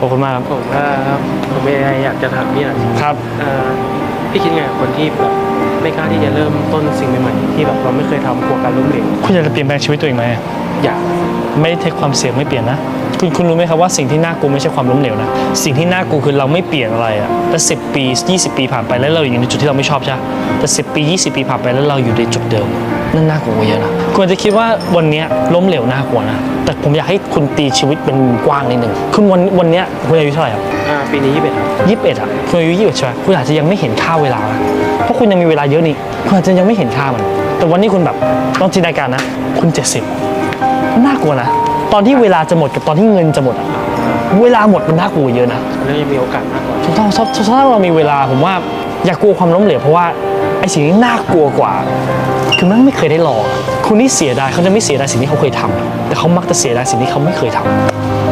ขอบคุณมากครับผมว่าผมมีอะไรอยากจะถามพี่หน่อยครับเอ่อพี่คิดไงกับคนที่แบบไม่กล้าที่จะเริ่มต้นสิ่งใหม่ๆที่แบบเราไม่เคยทำกลัวการล้มเหลวคุณอยากจะเปลี่ยนแปลงชีวิตตัวเองไหมอยากไม่เทคความเสี่ยงไม่เปลี่ยนนะคุณคุณรู้ไหมครับว่าสิ่งที่น่ากลัวไม่ใช่ความล้มเหลวนะสิ่งที่น่ากลัวคือเราไม่เปลี่ยนอะไรอะแต่สิปี 20 ปีผ่านไปแล้วเราอยู่ในจุดที่เราไม่ชอบใช่ไหมแต่ 10 ปี 20 ปีผ่านไปแล้วเราอยู่ในจุดเดิม นั่นน่ากลัวกว่าเยอะนะคุณอาจจะคิดว่าวันเนี้ยล้มเหลวน่ากลัวนะ แต่ผมอยากให้คุณตีชีวิตเป็นกว้างนิดหนึ่งคุณวันวันเนี้ยคุณอายุเท่าไหร่ครับอ่าปีนี้ยี่สิบเอ็ดครับยี่สิบเอ็ดอะคุณอายุยี่สิบเอ็ดใช่ไหมคุณอาจจะยังไม่เห็นค่าเวลานะเพราะคุณยังมีเวลาเยอะนี่คุณอาจจะยังไม่เห็นค่ามัน แต่วันนี้คุณแบบลองจินตนาการนะ คุณเจ็ดสิบน่ากลัวนะตอนที่เวลาจะหมดกับตอนที่เงินจะหมดอะเวลาหมดมันน่ากลัวเยอะนะแล้วยังมีโอกาสมากกว่าถ้าถ้าถ้าถ้าเรามีเวลาผมว่าอย่ากลัวความล้มเหลวเพราะว่าไอ้ สิ่งที่น่ากลัวกว่า คือมันไม่เคยได้ลองคนที่เสียดายเขาจะไม่เสียดายสิ่งที่เขาเคยทำแต่เขามักจะเสียดายสิ่งที่เขาไม่เคยทำ